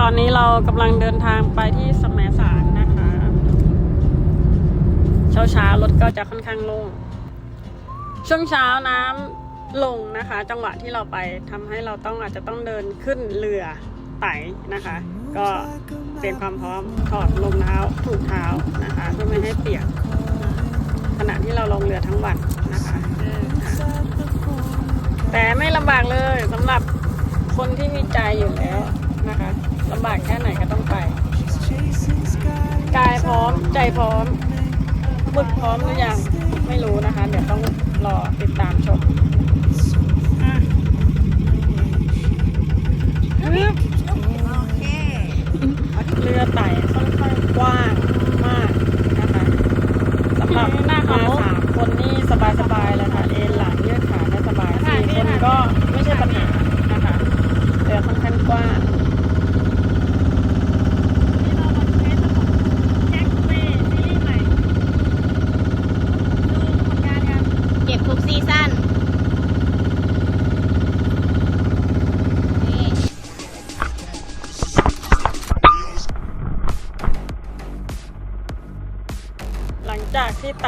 ตอนนี้เรากำลังเดินทางไปที่สมสารนะคะ เช้าเช้ารถก็จะค่อนข้างโล่ง ช่วงเช้าน้ำลงนะคะ จังหวะที่เราไปทำให้เราต้องอาจจะต้องเดินขึ้นเรือไต่นะคะ ก็เตรียมความพร้อมถอดรองเท้าถุงเท้านะคะ เพื่อไม่ให้เปียก ขณะที่เราลงเรือทั้งวันนะคะ แต่ไม่ลำบากเลยสำหรับคนที่มีใจอยู่แล้วนะคะ ลำบากแค่ไหนก็ต้องไป กายพร้อมใจพร้อมบึกพร้อมหรือยังไม่รู้นะคะ เดี๋ยวต้องรอติดตามชม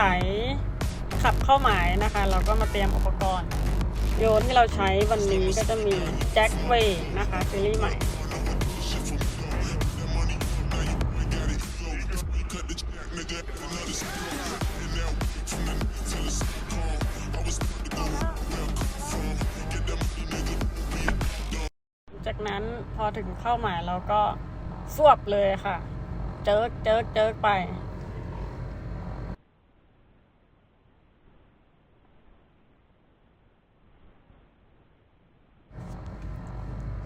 ากที่ไต่ขับเข้าหมายนะคะ เราก็มาเตรียมอุปกรณ์ โยนที่เราใช้วันนี้ก็จะมีแจ็คเวย์นะคะซีรีส์ใหม่จากนั้นพอถึงเข้าหมายเราก็สวบเลยค่ะ เจิกเจิกเจิกไป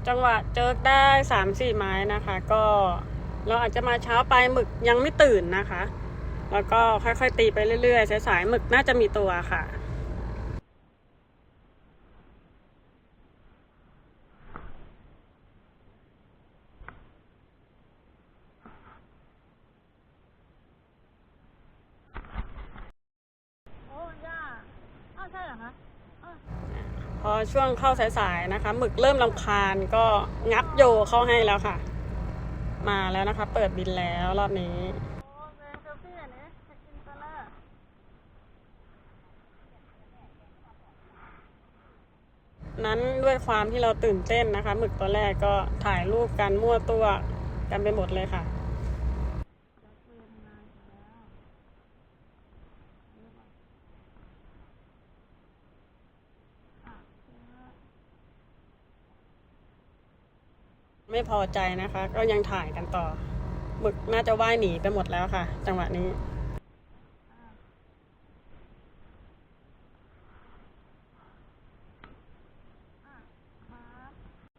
จังหวะเจิกได้สามสี่ไม้นะคะ ก็เราอาจจะมาเช้าไปหมึกยังไม่ตื่นนะคะ แล้วก็ค่อยๆตีไปเรื่อยๆสายๆหมึกน่าจะมีตัวค่ะ พอ ช่วงเข้าสายๆนะคะ หมึกเริ่มลำคาญก็งับโยเข้าให้แล้วค่ะ มาแล้วนะคะ เปิดบินแล้วรอบนี้นั้นด้วยความที่เราตื่นเต้นนะคะหมึกตัวแรกก็ถ่ายรูปกันมั่วตัวกันไปหมดเลยค่ะ ไม่พอใจนะคะ ก็ยังถ่ายกันต่อหมึกน่าจะว่ายหนีไปหมดแล้วค่ะ จังหวะนี้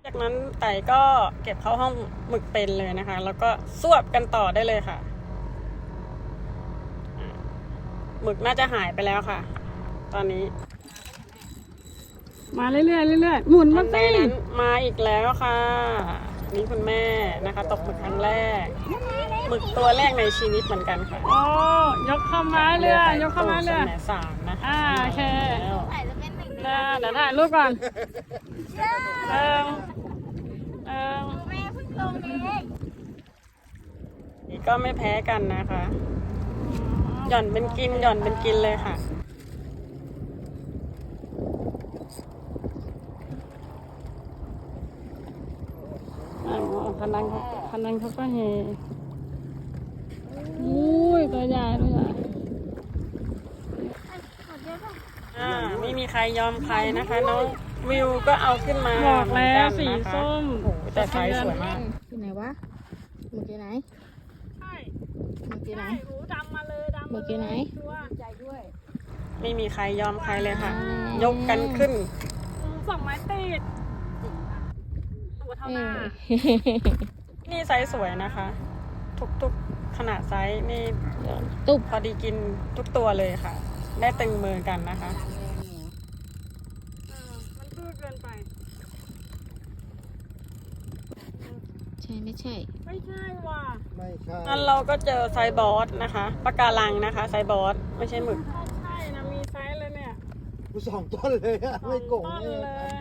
จากนั้นไต่ก็เก็บเข้าห้องหมึกเป็นเลยนะคะ แล้วก็สวบกันต่อได้เลยค่ะอ่าหมึกน่าจะหายไปแล้วค่ะ ตอนนี้ มาเรื่อยๆเรื่อยๆหมุนมาสินั้นมาอีกแล้วค่ะ นี่คุณแม่นะคะ ตกหมึกครั้งแรกหมึกตัวแรกในชีวิตเหมือนกันค่ะโอ้ยกเข้ามาเรือยกเข้ามาเรือแม่สามนะคะอ่าโอเคแล้วใส่จะเป็นหนึ่งเดี๋ยวเดี๋ยวถ่ายรูปก่อนเอิงเอิงแม่เพิ่งลงเองนี่ก็ไม่แพ้กันนะคะ หย่อนเป็นกินหย่อนเป็นกินเลยค่ะ อ๋อพ นันเขาพนันเขาก็เฮอุ้ยตัวใหญ่ตัวใหญ่อ่าไม่มีใครยอมใครนะคะน้องวิวก็เอาขึ้นมาบอกแล้วสีส้มโอ้โหแต่ไซส์สวยมากอยู่ไหนวะหมึกอยู่ไหนใช่หมึกอยู่ไหนดำมาเลยดำหมึกอยู่ไหนใจด้วย ไม่มีใครยอมใครเลยค่ะ ยกกันขึ้นสองไม้ติดตัวเท่าเอหน้าอนี่ไซส์สวยนะคะ ทุกๆขนาดไซส์นี่ตุบพอดีกินทุกตัวเลยค่ะ ได้ตึงมือกันนะคะมันดื้อเกินไป ใช่ไม่ใช่ ไม่ใช่ว่ะไม่ใช่งั้นเราก็เจอไซบอสนะคะปะการังนะคะ ไซบอสไม่ใช่หมึกไม่ใช่นะมีไซส์เลยเนี่ยกูสองต้นเลยอะไม่โกงต้นเลเลยย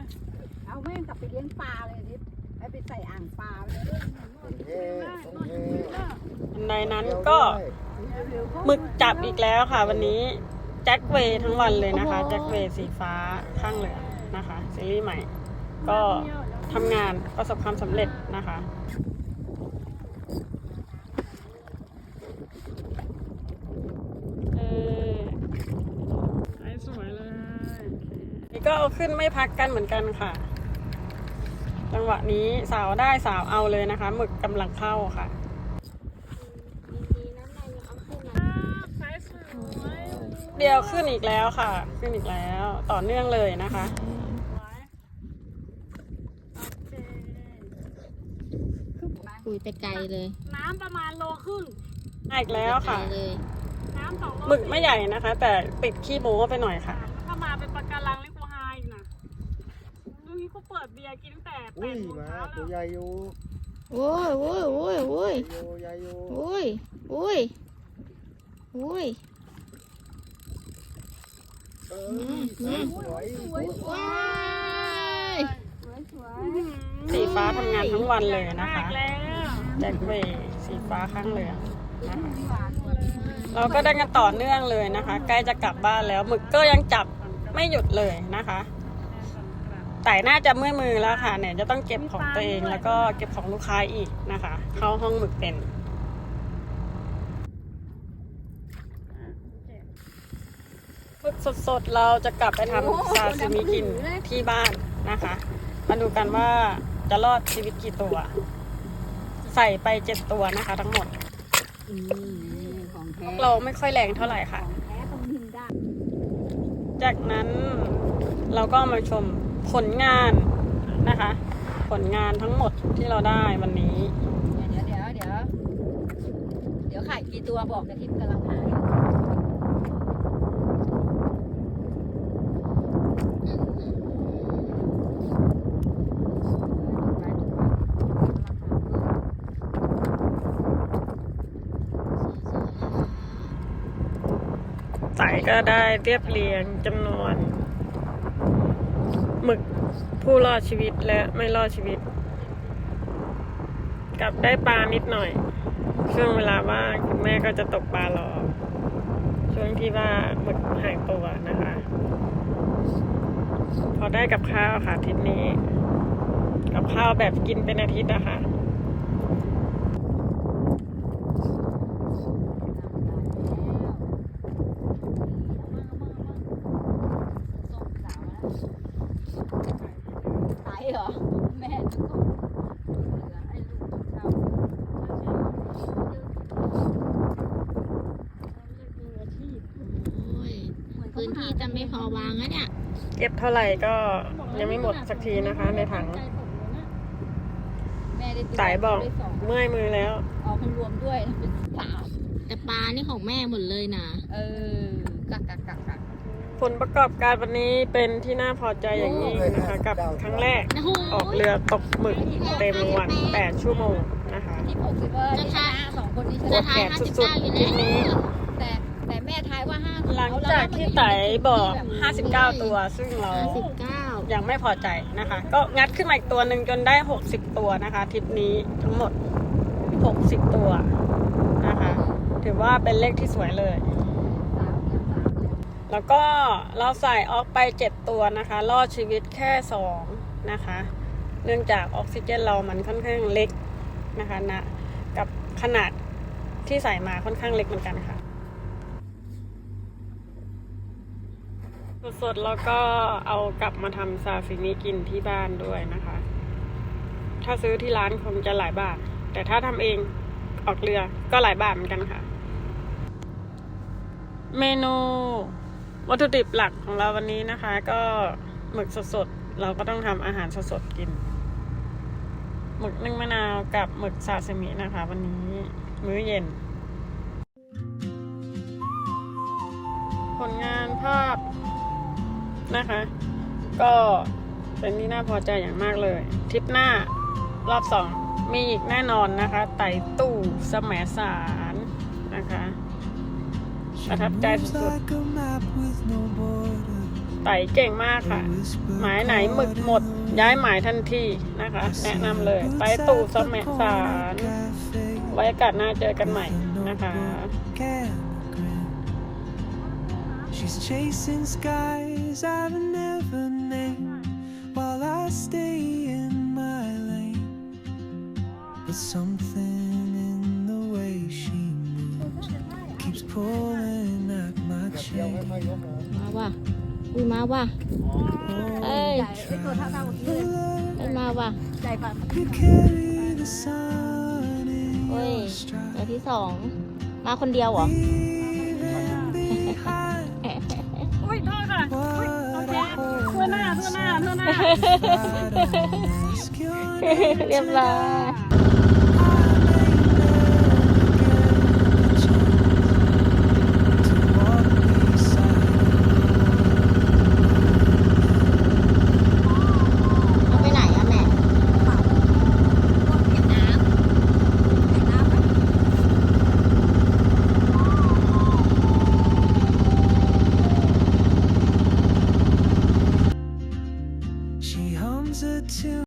เอาแม่งกลับไปเลี้ยงปลาเลยนิด ไอ้ไปใส่อ่างปลาเลยอันใดนั้นก็หมึกจับอีกแล้วค่ะ วันนี้แจ็คเวย์ทั้งวันเลยนะคะ แจ็คเวย์สีฟ้าข้างเหลืองนะคะซีรีส์ใหม่ ก็ทำงานประสบความสำเร็จนะคะเออสวยเลยนี่ก็เอาขึ้นไม่พักกันเหมือนกันค่ะ จังหวะนี้สาวได้สาวเอาเลยนะคะหมึกกำลังเข้าค่ะเดียวขึ้นอีกแล้วค่ะ ขึ้นอีกแล้วต่อเนื่องเลยนะคะคุยไปไกลเลย น้ำประมาณโลครึ่งอีกแล้วค่ะไปเลยน้ำสองหมึกไม่ใหญ่นะคะ แต่ติดขี้โม้ไปหน่อยค่ะ ถ้ามาเป็นปะการังนี่กูไฮอีกนะดูนี่กู เปิดเบียร์กินตั้งแต่แปอุ้ยดโมงมาเช้าตัวแล้วใหญ่อยู่โอ้ยโอ้ยโอ้ยโอ้ยใหญ่อยู่ใหญ่อยู่โอ้ยโอ้ยโอ้ย เออสวยสวยว้ายสีฟ้าทำงานทั้งวันเลยนะคะแจ็คเวย์สีฟ้าข้างเหลืองนะคะเราก็ได้กันต่อเนื่องเลยนะคะ ใกล้จะกลับบ้านแล้วหมึกก็ยังจับไม่หยุดเลยนะคะ แต่น่าจะเมื่อยมือแล้วค่ะเนี่ยจะต้องเก็บของตัวเองแล้วก็เก็บของลูกค้าอีกนะคะ เข้าห้องหมึกเป็นหมึกสดๆ เราจะกลับไปทำซาซิมิกินที่บ้านนะคะ มาดูกันว่าจะรอดชีวิตกี่ตัว ใส่ไปเจ็ดตัวนะคะ ทั้งหมดอืมของแท้เราไม่ค่อยแรงเท่าไหร่ค่ะของแท้ต้องยิงได้จากนั้นเราก็มาชม ผลงานนะคะ ผลงานทั้งหมดที่เราได้วันนี้ เดี๋ยวเดี๋ยวเดี๋ยวเดี๋ยวขายกี่ตัวบอกกระทิมกำลังหายู่สายก็ได้เรียบเรียงจำนวน หมึกผู้รอดชีวิตและไม่รอดชีวิต กลับได้ปลานิดหน่อย ช่วงเวลาว่างคุณแม่ก็จะตกปลารอ ช่วงที่ว่าหมึกหายตัวนะคะ พอได้กับข้าวค่ะทิศนี้ กับข้าวแบบกินเป็นอาทิตย์นะคะ ขายเหรอ แม่ก็เหลือไอ้ลูกเรา โอ้ย พื้นที่จะไม่พอวางแล้วเนี่ย เก็บเท่าไหร่ก็ยังไม่หมดสักทีนะคะ ในถังแม่ได้ตัวสายบอกได้สองเมื่อยมือแล้วออกมันรวมด้วยเป็นสามแต่ปลานี่ของแม่หมดเลยนะ เออ กักกักกักกักผลประกอบการวันนี้เป็นที่น่าพอใจอย่างยิ่งนะคะ กับครั้งแรกโอ้โหออกเรือตกหมึกเต็มวัน 8 ชั่วโมงนะคะที่ผมคิดว่านี่ชนะสองคนนี้ชปวนะดแขนสุดๆทริปนี้ แต่แต่แม่ทายว่าห้าหลังจากที่ไต่บอก 59 ตัว ซึ่งเราห้าสิบเก้ายังไม่พอใจนะคะ ก็งัดขึ้นมาอีกตัวหนึ่งจนได้ 60 ตัวนะคะทริปนี้ทั้งหมด 60 ตัวนะคะ ถือว่าเป็นเลขที่สวยเลย แล้วก็เราใส่ออกไป 7 ตัวนะคะรอดชีวิตแค่ 2 นะคะ เนื่องจากออกซิเจนเรามันค่อนข้างเล็กนะคะนะกับขนาดที่ใส่มาค่อนข้างเล็กเหมือนกันค่ะ สดๆแล้วก็เอากลับมาทำซาซิมิกินที่บ้านด้วยนะคะ ถ้าซื้อที่ร้านคงจะหลายบาท แต่ถ้าทำเองออกเรือก็หลายบาทเหมือนกันค่ะ เมนูวัตถุดิบหลักของเราวันนี้นะคะ ก็หมึกสดๆเราก็ต้องทำอาหารสดๆกิน หมึกนึ่งมะนาวกับหมึกซาซิมินะคะ วันนี้มื้อเย็น ผลงานภาพ นะคะ ก็เป็นที่น่าพอใจอย่างมากเลยทริปหน้ารอบสองมีอีกแน่นอนนะคะ ไต่ตู้สมสารนะคะ ประทับใจสุดไต่เก่งมากค่ะ หมายไหนหมึกหมด ย้ายหมายทันทีนะคะ แนะนำเลยไปตู่สมสาร ไว้กาสหน้าเจอกันใหม่นะคะ She's chasing skies I've never named while I stay in my lane. But something in the way she moves keeps pulling at my เดี๋ยว chain. ค่อยๆยกมามาว่ะอุ้ยมาว่ะ เอ้ยใหญ่ไอ้ตัวเท่าๆเมื่อกี้เลยเอ้ยมาว่ะใหญ่ปะ You carry the sun in เฮ้ย your ตัว stride. ที่สอง มาคนเดียวเหรอ Leaving behind อุ้ยโทั่วหน้าทั่วหน้าทั่วหน้า เรียบร้อย